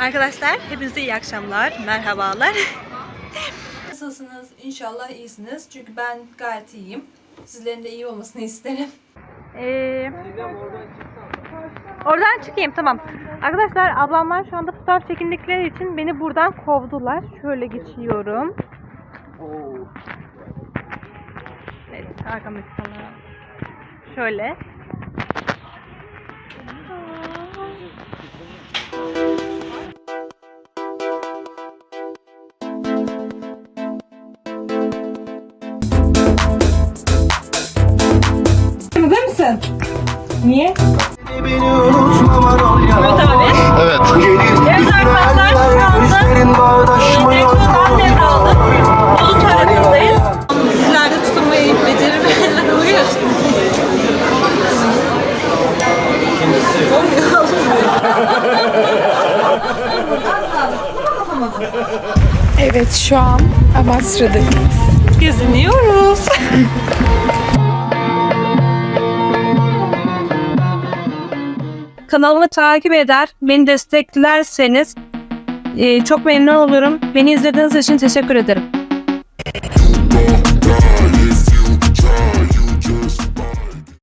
Arkadaşlar hepinize iyi akşamlar, merhabalar. Nasılsınız? İnşallah iyisiniz. Çünkü ben gayet iyiyim. Sizlerin de iyi olmasını isterim. Ee, oradan çıkayım tamam. Arkadaşlar ablamlar şu anda fotoğraf çekindikleri için beni buradan kovdular. Şöyle geçiyorum. Evet arkamdaki kamera. Şöyle. Burada mısın? Niye? Evet abi. Evet. Evet arkadaşlar şu anda direksiyondan devraldım. Bulut aracındayız. Sizler de tutunmayı beceremeyenler oluyor. Evet şu an Amasra'dayız. Geziniyoruz. Kanalımı takip eder, beni desteklerseniz e, çok memnun olurum. Beni izlediğiniz için teşekkür ederim.